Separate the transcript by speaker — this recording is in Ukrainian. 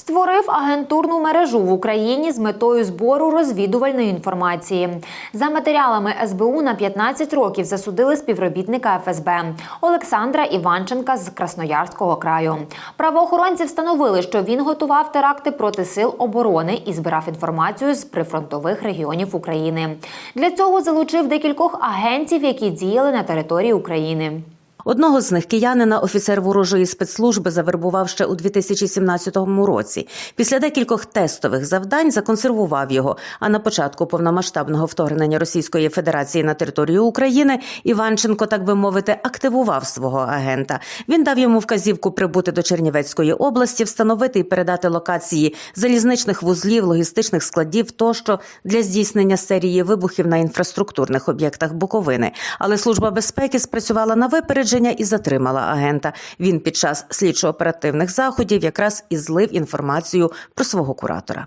Speaker 1: створив агентурну мережу в Україні з метою збору розвідувальної інформації. За матеріалами СБУ на 15 років засудили співробітника ФСБ Олександра Іванченка з Красноярського краю. Правоохоронці встановили, що він готував теракти проти сил оборони і збирав інформацію з прифронтових регіонів України. Для цього залучив декількох агентів, які діяли на території України.
Speaker 2: Одного з них киянина офіцер ворожої спецслужби завербував ще у 2017 році. Після декількох тестових завдань законсервував його. А на початку повномасштабного вторгнення Російської Федерації на територію України Іванченко, так би мовити, активував свого агента. Він дав йому вказівку прибути до Чернівецької області, встановити і передати локації залізничних вузлів, логістичних складів тощо для здійснення серії вибухів на інфраструктурних об'єктах Буковини. Але служба безпеки спрацювала на випередження і затримала агента. Він під час слідчо-оперативних заходів якраз і злив інформацію про свого куратора.